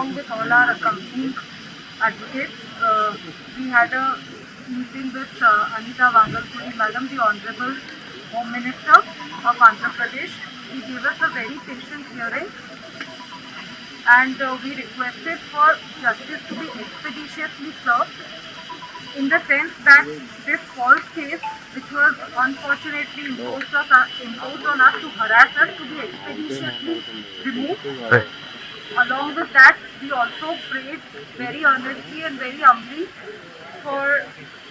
along with all our accompanying advocates. Uh, we had a meeting with uh, Anita Vangalpuri, Madam, the Honorable Home Minister of Andhra Pradesh. He gave us a very patient hearing and uh, we requested for justice to be expeditiously served in the sense that this false case, which was unfortunately imposed, us, imposed on us to harass us, to be expeditiously removed. Along with that, we also prayed very earnestly and very humbly for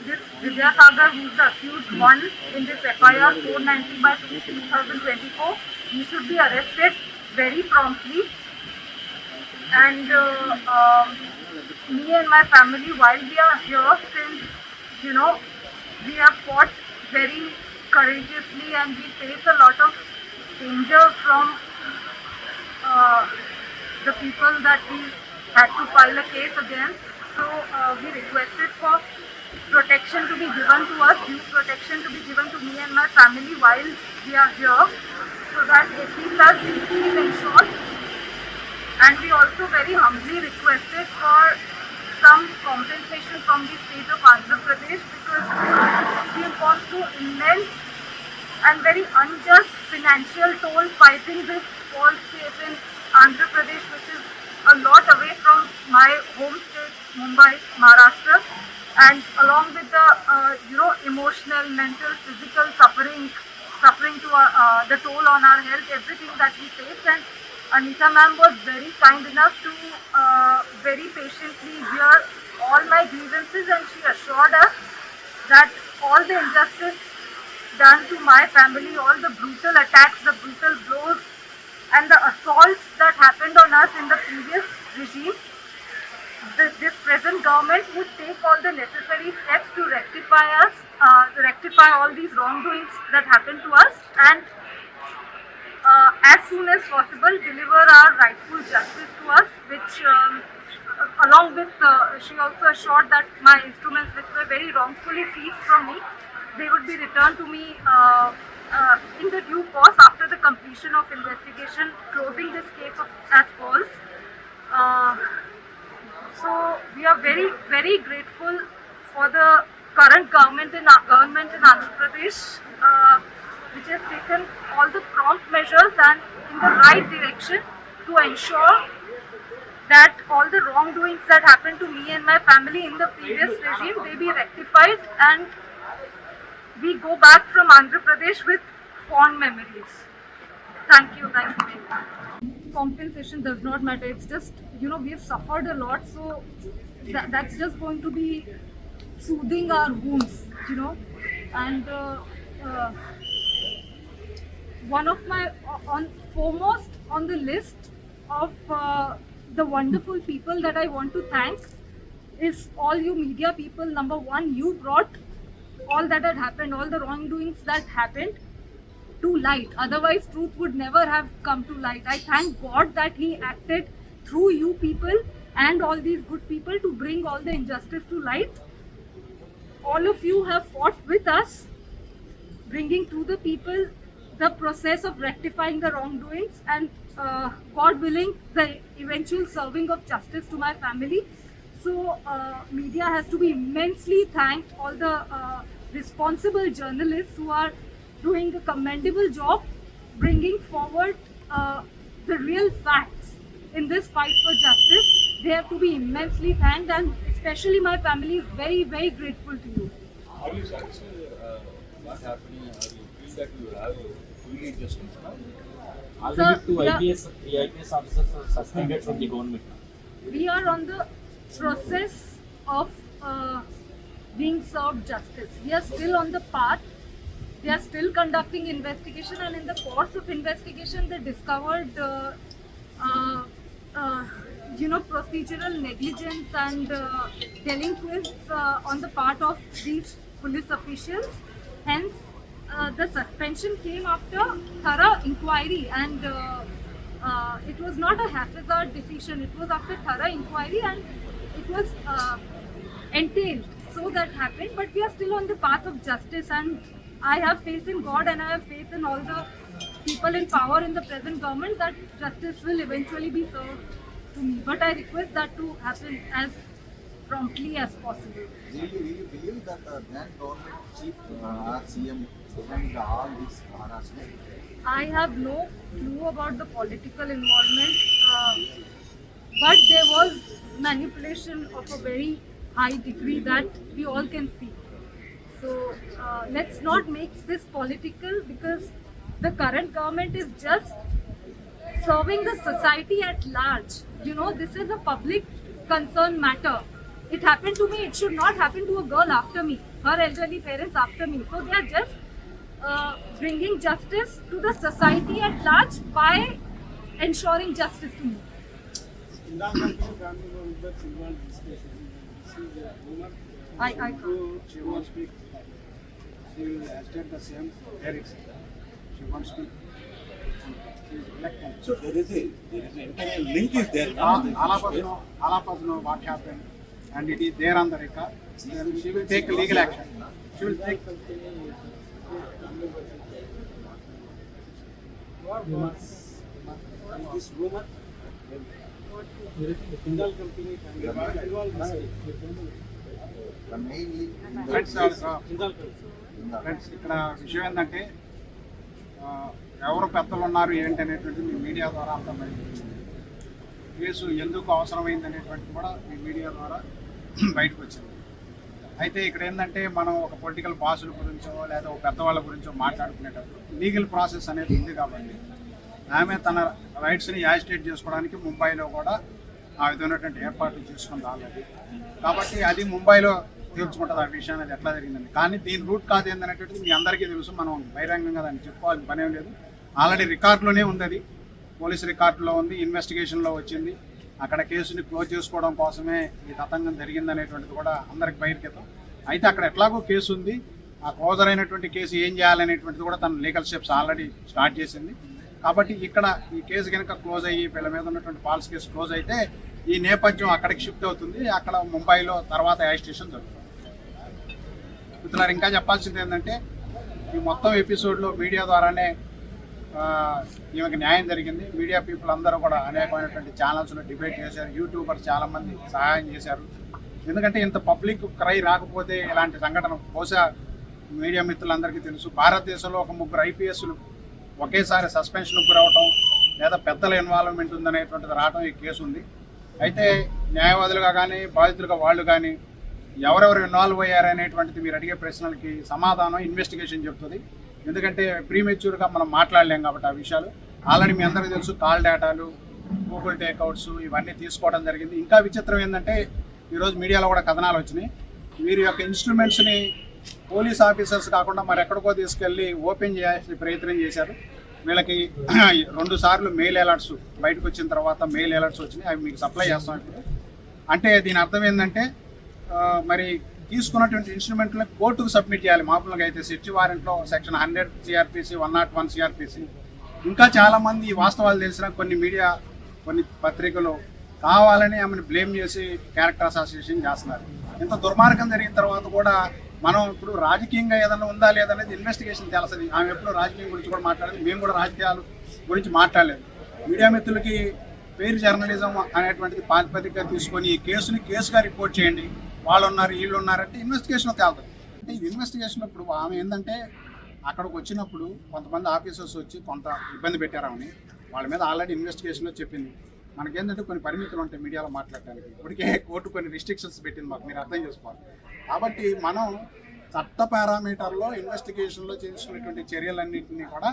this Vidya Sagar, who is the accused one in this FIR 490 by 2024. He should be arrested very promptly. And uh, um, me and my family, while we are here, since you know we have fought very courageously and we face a lot of danger from uh, the people that we had to file a case against. So uh, we requested for protection to be given to us, due protection to be given to me and my family while we are here, so that at least our safety is ensured. And we also very humbly requested for some compensation from the state of Andhra Pradesh because we have gone through immense and very unjust financial toll fighting this false case in Andhra Pradesh, which is a lot away from my home state, Mumbai, Maharashtra, and along with the uh, you know emotional, mental, physical suffering, suffering to our, uh, the toll on our health, everything that we face, and Anita ma'am was very kind enough to uh, very patiently hear all my grievances, and she assured us that all the injustice done to my family, all the brutal attacks, the brutal blows, and the assaults that happened on us in the previous regime, the, this present government would take all the necessary steps to rectify us, uh, to rectify all these wrongdoings that happened to us, and uh, as soon as possible deliver our rightful justice to us, which um, along with uh, she also assured that my instruments which were very wrongfully seized from me, they would be returned to me uh, in the due course after the completion of investigation, closing this case of, as false. Uh, so we are very very grateful for the current government in government in Andhra Pradesh, uh, which has taken all the prompt measures and in the right direction to ensure that all the wrongdoings that happened to me and my family in the previous regime they be rectified and we go back from Andhra Pradesh with fond memories. Thank you, thank you. Compensation does not matter. It's just you know we have suffered a lot, so that, that's just going to be soothing our wounds, you know. And uh, uh, one of my on foremost on the list of uh, the wonderful people that I want to thank is all you media people. Number one, you brought all that had happened, all the wrongdoings that happened to light. Otherwise, truth would never have come to light. I thank God that He acted through you people and all these good people to bring all the injustice to light. All of you have fought with us, bringing to the people the process of rectifying the wrongdoings and uh, God willing, the eventual serving of justice to my family. So, uh, media has to be immensely thanked. All the uh, responsible journalists who are doing a commendable job bringing forward uh, the real facts in this fight for justice. They have to be immensely thanked, and especially my family is very, very grateful to you. Are you satisfied uh, what happening? Or you feel that you have fully justice now? Already two yeah. IPS, three IPS officers are suspended from the government. we are on the process of uh, being served justice. We are still on the path. They are still conducting investigation, and in the course of investigation, they discovered, uh, uh, uh, you know, procedural negligence and uh, delinquents uh, on the part of these police officials. Hence, uh, the suspension came after thorough inquiry and. Uh, uh, it was not a haphazard decision. It was after thorough inquiry and it was uh, entailed. So that happened. But we are still on the path of justice, and I have faith in God and I have faith in all the people in power in the present government that justice will eventually be served to me. But I request that to happen as promptly as possible. Will you, will you believe that the then government chief uh, CM all this? I have no clue about the political involvement, uh, but there was manipulation of a very high degree that we all can see. So uh, let's not make this political because the current government is just serving the society at large. You know, this is a public concern matter. It happened to me, it should not happen to a girl after me, her elderly parents after me. So they are just uh, bringing justice to the society at large by ensuring justice to me. I, I can't she will uh, state the same there. She wants to. So there is a there is link is there. Now, Alapasno, Alapasno, what happened, and it is there on the record. Then she will take legal action. She will take. This rumor, The main. Hindal company. Friends ఇక్కడ విషయం ఏంటంటే ఎవరు పెద్దలు ఉన్నారు ఏంటి అనేటువంటిది మీ media ద్వారా అర్థమైంది. కేసు ఎందుకు అవసరమైంది అనేటువంటిది కూడా మీ మీడియా ద్వారా బయటకు వచ్చింది. అయితే ఇక్కడ ఏంటంటే మనం ఒక పొలిటికల్ బాసుల గురించో లేదా ఒక పెద్దవాళ్ళ గురించో మాట్లాడుకునేటప్పుడు లీగల్ ప్రాసెస్ అనేది ఉంది కాబట్టి ఆమె తన రైట్స్ని యాజిటేట్ చేసుకోవడానికి ముంబైలో కూడా ఆ విధమైనటువంటి ఏర్పాట్లు చేసుకుంది ఆల్రెడీ. కాబట్టి అది ముంబైలో తేల్చుకుంటుంది ఆ విషయం అనేది ఎట్లా జరిగిందని కానీ దీని రూట్ కాదు ఏందనేటువంటిది మీ అందరికీ తెలుసు. మనం బహిరంగంగా దాన్ని చెప్పుకోవాల్సిన పనేం లేదు. ఆల్రెడీ రికార్డులోనే ఉంది అది. పోలీస్ రికార్డులో ఉంది ఇన్వెస్టిగేషన్లో వచ్చింది. అక్కడ కేసుని క్లోజ్ చేసుకోవడం కోసమే ఈ తతంగం జరిగిందనేటువంటిది కూడా అందరికి బహిర్గతం. అయితే అక్కడ ఎట్లాగో కేసు ఉంది. ఆ క్లోజర్ అయినటువంటి కేసు ఏం చేయాలనేటువంటిది కూడా తన లీగల్ స్టెప్స్ ఆల్రెడీ స్టార్ట్ చేసింది. కాబట్టి ఇక్కడ ఈ కేసు కనుక క్లోజ్ అయ్యి వీళ్ళ మీద ఉన్నటువంటి పాలసీ కేసు క్లోజ్ అయితే ఈ నేపథ్యం అక్కడికి షిఫ్ట్ అవుతుంది. అక్కడ ముంబైలో తర్వాత యాజిస్టేషన్ జరుగుతుంది. మిత్రులారు ఇంకా చెప్పాల్సింది ఏంటంటే ఈ మొత్తం ఎపిసోడ్లో మీడియా ద్వారానే ఆ, ఈమెకి న్యాయం జరిగింది. మీడియా పీపుల్ అందరూ కూడా అనేకమైనటువంటి ఛానల్స్లో డిబేట్ చేశారు. యూట్యూబర్స్ చాలామంది సహాయం చేశారు. ఎందుకంటే ఇంత పబ్లిక్ క్రై రాకపోతే ఇలాంటి సంఘటన బహుశా మీడియా మిత్రులందరికీ తెలుసు. భారతదేశంలో ఒక ముగ్గురు ఐపీఎస్లు ఒకేసారి సస్పెన్షన్కు గురవటం లేదా పెద్దల ఇన్వాల్వ్మెంట్ ఉందనేటువంటిది రావటం ఈ కేసు ఉంది అయితే న్యాయవాదులుగా కానీ బాధితులుగా వాళ్ళు కానీ ఎవరెవరు ఇన్వాల్వ్ అయ్యారనేటువంటిది మీరు అడిగే ప్రశ్నలకి సమాధానం ఇన్వెస్టిగేషన్ చెప్తుంది. ఎందుకంటే ప్రీమెచ్యూర్గా మనం మాట్లాడలేం కాబట్టి ఆ విషయాలు. ఆల్రెడీ మీ అందరికీ తెలుసు కాల్ డేటాలు గూగుల్ టేక్అవుట్స్ ఇవన్నీ తీసుకోవడం జరిగింది. ఇంకా విచిత్రం ఏంటంటే ఈరోజు మీడియాలో కూడా కథనాలు వచ్చినాయి. వీరి యొక్క ఇన్స్ట్రుమెంట్స్ని పోలీస్ ఆఫీసర్స్ కాకుండా మరి ఎక్కడికో తీసుకెళ్ళి ఓపెన్ చేయాల్సిన ప్రయత్నం చేశారు. వీళ్ళకి రెండు సార్లు మెయిల్ అలర్ట్స్ బయటకు వచ్చిన తర్వాత మెయిల్ అలర్ట్స్ వచ్చినాయి. అవి మీకు సప్లై చేస్తాం ఇప్పుడు అంటే దీని అర్థం ఏంటంటే మరి తీసుకున్నటువంటి ఇన్స్ట్రుమెంట్లను కోర్టుకు సబ్మిట్ చేయాలి. మామూలుగా అయితే search వారెంట్లో section hundred CrPC one nought one CrPC ఇంకా చాలామంది ఈ వాస్తవాలు తెలిసిన కొన్ని మీడియా కొన్ని పత్రికలు కావాలని ఆమెను బ్లేమ్ చేసి క్యారెక్టర్ అసోసియేషన్ చేస్తున్నారు. ఇంత దుర్మార్గం జరిగిన తర్వాత కూడా మనం ఇప్పుడు రాజకీయంగా ఏదైనా ఉందా లేదా అనేది ఇన్వెస్టిగేషన్ తెలుస్తుంది ఆమె ఎప్పుడు రాజకీయం గురించి కూడా మాట్లాడలేదు. మేము కూడా రాజకీయాలు గురించి మాట్లాడలేదు. మీడియా మిత్రులకి పేరు జర్నలిజం అనేటువంటిది ప్రాతిపదికగా తీసుకొని ఈ కేసుని కేసుగా రిపోర్ట్ చేయండి. వాళ్ళు ఉన్నారు వీళ్ళు ఉన్నారంటే ఇన్వెస్టిగేషన్ తేలుతుంది అంటే ఇది ఇన్వెస్టిగేషన్ ఇప్పుడు ఆమె ఏంటంటే అక్కడికి వచ్చినప్పుడు కొంతమంది ఆఫీసర్స్ వచ్చి కొంత ఇబ్బంది పెట్టారని వాళ్ళ మీద ఆల్రెడీ ఇన్వెస్టిగేషన్లో చెప్పింది. మనకేంటంటే కొన్ని పరిమితులు ఉంటాయి మీడియాలో మాట్లాడడానికి ఇప్పటికే కోర్టు కొన్ని రిస్ట్రిక్షన్స్ పెట్టింది మాకు మీరు అర్థం చేసుకోవాలి. కాబట్టి మనం చట్ట పారామీటర్లో ఇన్వెస్టిగేషన్లో చేసుకున్నటువంటి చర్యలన్నింటినీ కూడా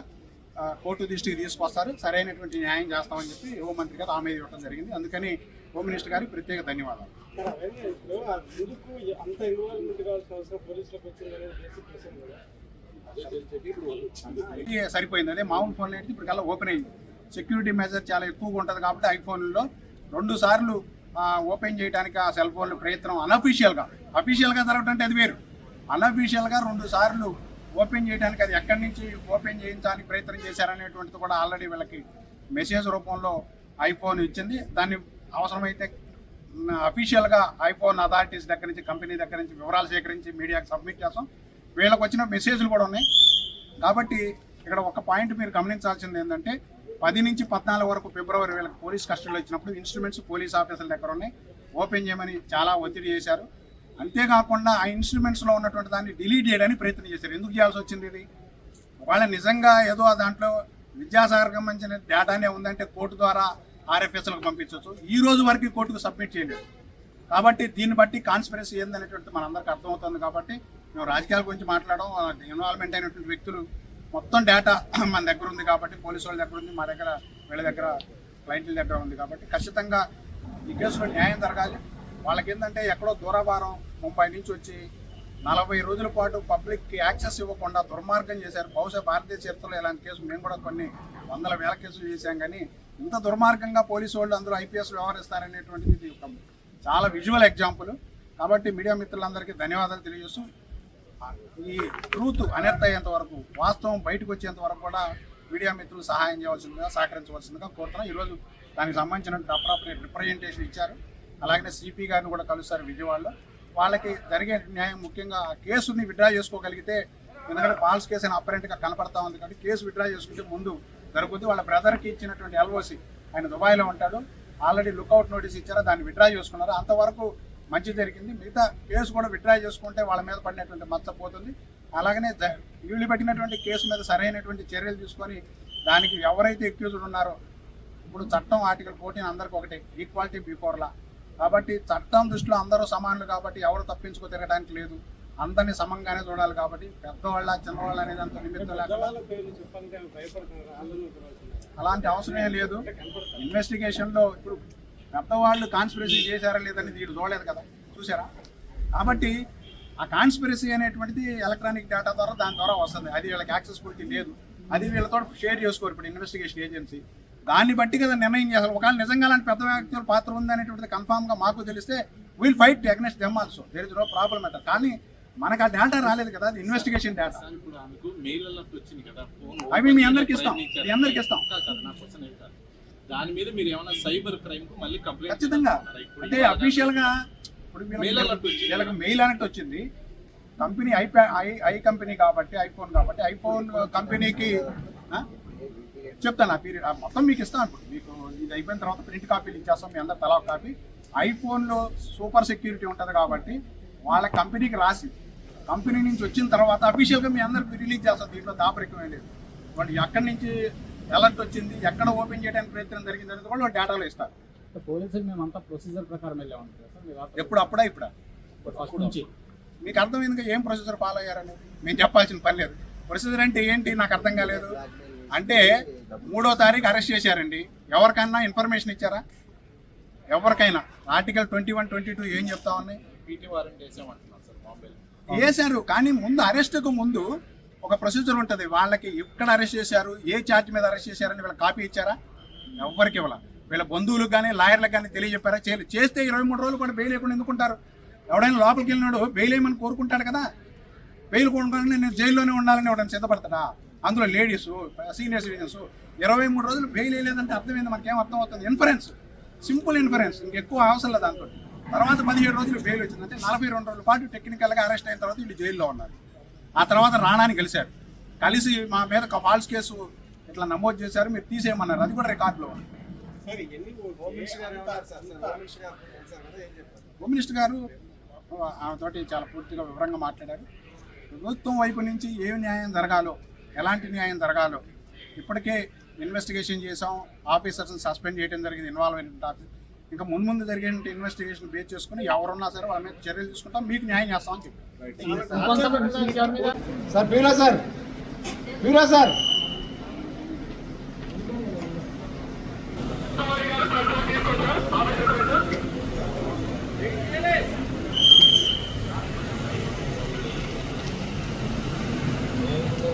కోర్టు దృష్టికి తీసుకొస్తారు. సరైనటువంటి న్యాయం చేస్తామని చెప్పి హోంమంత్రి గారు హామీ ఇవ్వడం జరిగింది. అందుకని హోమ్ మినిస్టర్ గారికి ప్రత్యేక ధన్యవాదాలు. సరిపోయింది. అదే మామూలు ఫోన్ అయితే ఇప్పుడు కల్లా ఓపెన్ అయింది. సెక్యూరిటీ మెజర్ చాలా ఎక్కువగా ఉంటుంది కాబట్టి ఐఫోన్లో రెండు సార్లు ఓపెన్ చేయడానికి ఆ సెల్ ఫోన్లు ప్రయత్నం అనఫీషియల్గా అఫీషియల్గా జరగటం అంటే అది వేరు. అనఫీషియల్గా రెండు సార్లు ఓపెన్ చేయడానికి అది ఎక్కడి నుంచి ఓపెన్ చేయించడానికి ప్రయత్నం చేశారనేటువంటిది కూడా ఆల్రెడీ వీళ్ళకి మెసేజ్ రూపంలో ఐఫోన్ ఇచ్చింది. దాన్ని అవసరమైతే అఫీషియల్గా ఐఫోన్ అథారిటీస్ దగ్గర నుంచి కంపెనీ దగ్గర నుంచి వివరాలు సేకరించి మీడియాకి సబ్మిట్ చేస్తాం. వీళ్ళకి వచ్చిన మెసేజ్లు కూడా ఉన్నాయి. కాబట్టి ఇక్కడ ఒక పాయింట్ మీరు గమనించాల్సింది ఏంటంటే పది నుంచి పద్నాలుగు వరకు ఫిబ్రవరి వీళ్ళకి పోలీస్ కస్టడీలో ఇచ్చినప్పుడు ఇన్స్ట్రుమెంట్స్ పోలీస్ ఆఫీసర్ల దగ్గర ఉన్నాయి. ఓపెన్ చేయమని చాలా ఒత్తిడి చేశారు. అంతేకాకుండా ఆ ఇన్స్ట్రుమెంట్స్లో ఉన్నటువంటి దాన్ని డిలీట్ చేయడానికి ప్రయత్నం చేశారు. ఎందుకు చేయాల్సి వచ్చింది ఇది? వాళ్ళ నిజంగా ఏదో దాంట్లో విద్యాసాగర్కి సంబంధించిన డేటానే ఉందంటే కోర్టు ద్వారా ఆర్ఎఫ్ఎస్లకు పంపించవచ్చు. ఈ రోజు వరకు కోర్టుకు సబ్మిట్ చేయలేదు. కాబట్టి దీన్ని బట్టి కాన్స్పిరసీ ఏందనేటువంటి మనందరికీ అర్థమవుతుంది కాబట్టి మేము రాజకీయాల గురించి మాట్లాడడం ఇన్వాల్వ్మెంట్ అయినటువంటి వ్యక్తులు మొత్తం డేటా మన దగ్గర ఉంది కాబట్టి పోలీసు వాళ్ళ దగ్గర ఉంది మా దగ్గర వీళ్ళ దగ్గర క్లయింట్ల దగ్గర ఉంది కాబట్టి ఖచ్చితంగా ఈ కేసులో న్యాయం జరగాలి. వాళ్ళకి ఏంటంటే ఎక్కడో దూరభారం ముప్పై నుంచి వచ్చి నలభై రోజుల పాటు పబ్లిక్కి యాక్సెస్ ఇవ్వకుండా దుర్మార్గం చేశారు. బహుశా భారతీయ చరిత్రలో ఇలాంటి కేసులు మేము కూడా కొన్ని వందల వేల కేసులు చేశాం. కానీ ఇంత దుర్మార్గంగా పోలీసు వాళ్ళు అందరూ ఐపీఎస్ వ్యవహరిస్తారనేటువంటిది ఇది ఒక చాలా విజువల్ ఎగ్జాంపుల్ కాబట్టి మీడియా మిత్రులందరికీ ధన్యవాదాలు తెలియజేస్తూ ఈ ట్రూత్ అనర్థ అయ్యేంత వరకు వాస్తవం బయటకు వచ్చేంత వరకు కూడా మీడియా మిత్రులు సహాయం చేయవలసిందిగా సహకరించవలసిందిగా కోరుతున్నాం. ఈరోజు దానికి సంబంధించిన అప్రాపరేట్ రిప్రజెంటేషన్ ఇచ్చారు. అలాగే సిపి గారిని కూడా కలుస్తారు విజయవాడలో. వాళ్ళకి జరిగే న్యాయం ముఖ్యంగా కేసుని విత్డ్రా చేసుకోగలిగితే ఎందుకంటే ఫాల్స్ కేసు అని అపరెంట్గా కనపడతా ఉంది కాబట్టి కేసు విత్డ్రా చేసుకుంటే ముందు జరుగుద్ది. వాళ్ళ బ్రదర్కి ఇచ్చినటువంటి ఎల్ఓసి ఆయన దుబాయ్లో ఉంటాడు. ఆల్రెడీ లుక్అవుట్ నోటీస్ ఇచ్చారు. దాన్ని విత్డ్రా చేసుకున్నారు. అంతవరకు మంచి జరిగింది. మిగతా కేసు కూడా విడ్రా చేసుకుంటే వాళ్ళ మీద పడినటువంటి మచ్చ పోతుంది. అలాగనే వీళ్ళు పెట్టినటువంటి కేసు మీద సరైనటువంటి చర్యలు తీసుకొని దానికి ఎవరైతే ఎక్యూజ్డ్ ఉన్నారో ఇప్పుడు చట్టం ఆర్టికల్ ఫోర్టీన్ అందరికి ఒకటి ఈక్వాలిటీ బిఫోర్లా కాబట్టి చట్టం దృష్టిలో అందరూ సమానులు కాబట్టి ఎవరు తప్పించుకో తిరగడానికి లేదు. అందరినీ సమంగానే చూడాలి కాబట్టి పెద్దవాళ్ళ చిన్నవాళ్ళ అనేది అంత నిమిత్తం అలాంటి అవసరమే లేదు. ఇన్వెస్టిగేషన్లో ఇప్పుడు పెద్దవాళ్ళు కాన్స్పిరసీ చేశారా లేదని వీడు చూడలేదు కదా. చూసారా కాబట్టి ఆ కాన్స్పిరసీ అనేటువంటిది ఎలక్ట్రానిక్ డేటా ద్వారా దాని ద్వారా వస్తుంది. అది వీళ్ళకి యాక్సెసిబిలిటీ లేదు. అది వీళ్ళతో షేర్ చేసుకోరు. ఇప్పుడు ఇన్వెస్టిగేషన్ ఏజెన్సీ. దాన్ని బట్టి కదా నిర్ణయం చేస్తారు ఒకవేళ నిజంగా అలాంటి పెద్ద వ్యక్తుల పాత్ర ఉంది అనేటువంటిది కన్ఫామ్గా మాకు తెలిస్తే will fight against them also there is no problem అట కానీ మనకు ఆ డేటా రాలేదు కదా అది ఇన్వెస్టిగేషన్ డేటా అవి మీ అందరికి ఇస్తాం. మీ అందరికి ఇస్తాం. దాని మీద మీరు ఏమైనా సైబర్ క్రైమ్కు మళ్ళీ కంప్లైంట్ ఖచ్చితంగా అంటే అఫీషియల్గా ఇప్పుడు వీళ్ళకి- మెయిల్ అలర్ట్ వచ్చింది. కంపెనీ ఐ ఐ కంపెనీ కాబట్టి ఐఫోన్ కాబట్టి ఐఫోన్ కంపెనీకి? చెప్తాను ఆ పీరియడ్ మొత్తం మీకు ఇస్తాను ఇప్పుడు మీకు ఇది అయిపోయిన తర్వాత ప్రింట్ కాపీలు ఇచ్చేస్తాం మీ అందరు తలా కాపీ ఐఫోన్లో సూపర్ సెక్యూరిటీ ఉంటుంది కాబట్టి వాళ్ళ కంపెనీకి రాసి కంపెనీ నుంచి వచ్చిన తర్వాత అఫీషియల్గా మీ అందరికి రిలీజ్ చేస్తాం. దీంట్లో దాపరికమే లేదు. వాళ్ళు ఎక్కడి నుంచి అలర్ట్ వచ్చింది ఎక్కడ ఓపెన్ చేయడానికి ప్రయత్నం జరిగింది అనేది కూడా వాళ్ళు డేటాలో ఇస్తారు. పోలీసులు మేమంతా ప్రొసీజర్ ప్రకారం వెళ్ళామంటారు ఎప్పుడు అప్పుడా ఇప్పుడా? ఫస్ట్ నుంచి. మీకు అర్థమైంది ఏం ప్రొసీజర్ ఫాలో అయ్యారని మేము చెప్పాల్సిన పని లేదు. ప్రొసీజర్ అంటే ఏంటి? నాకు అర్థం కాలేదు. అంటే మూడో తారీఖు అరెస్ట్ చేశారండి. ఎవరికైనా ఇన్ఫర్మేషన్ ఇచ్చారా? ఎవరికైనా? Article twenty one twenty two ఏం చెప్తా ఉన్నాయి? పీటీ వారెంట్ వేసామంటున్నాం సార్ బాంబేలో. వేశారు కానీ ముందు అరెస్ట్కు ముందు ఒక ప్రొసీజర్ ఉంటుంది. వాళ్ళకి ఎక్కడ అరెస్ట్ చేశారు ఏ ఛార్జ్ మీద అరెస్ట్ చేశారని వీళ్ళ కాపీ ఇచ్చారా? ఎవరికి ఇవ్వాల. వీళ్ళ బంధువులకు కానీ లాయర్లకు కానీ తెలియజెప్పారా? చేయలేదు చేస్తే ఇరవై మూడు రోజులు కూడా బెయిల్ లేకుండా ఎందుకుంటారు? ఎవడైనా లోపలికి వెళ్ళినాడు బెయిల్ వేయమని కోరుకుంటాడు కదా? బెయిల్ కొనుక్కొని నేను జైల్లోనే ఉండాలని ఎవడైనా సిద్ధపడతాడా? అందులో లేడీస్ సీనియర్ సిటిజన్స్ ఇరవై మూడు రోజులు బెయిల్ వేయలేదంటే అర్థమైంది మనకేం అర్థం అవుతుంది ఇన్ఫరెన్స్ సింపుల్ ఇన్ఫరెన్స్ ఇంకెక్కువ అవసరం లేదు దాంతో తర్వాత పదిహేడు రోజులు బెయిల్ వచ్చింది. అంటే నలభై రెండు రోజుల పాటు టెక్నికల్గా అరెస్ట్ అయిన తర్వాత వీళ్ళు జైల్లో ఉన్నారు. ఆ తర్వాత రాణాని కలిశారు. కలిసి మా మీద ఒక ఫాల్స్ కేసు ఇట్లా నమోదు చేశారు. మీరు తీసేయమన్నారు. అది కూడా రికార్డులో ఉంది. హోమ్ మినిస్టర్ గారు ఆమెతోటి చాలా పూర్తిగా వివరంగా మాట్లాడారు. ప్రభుత్వం వైపు నుంచి ఏ న్యాయం జరగాలో ఎలాంటి న్యాయం జరగాలో. ఇప్పటికే ఇన్వెస్టిగేషన్ చేసాం ఆఫీసర్స్ని సస్పెండ్ చేయడం జరిగింది ఇన్వాల్వ్ అయిన ఇంకా ముందు ముందు జరిగే ఇన్వెస్టిగేషన్ బేస్ చేసుకుని ఎవరున్నా సరే వాళ్ళ మీద చర్యలు తీసుకుంటాం మీకు న్యాయం చేస్తామని చెప్పారు sir bureau sir? Bureau sir?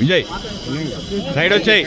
Vijay side వచ్చాయి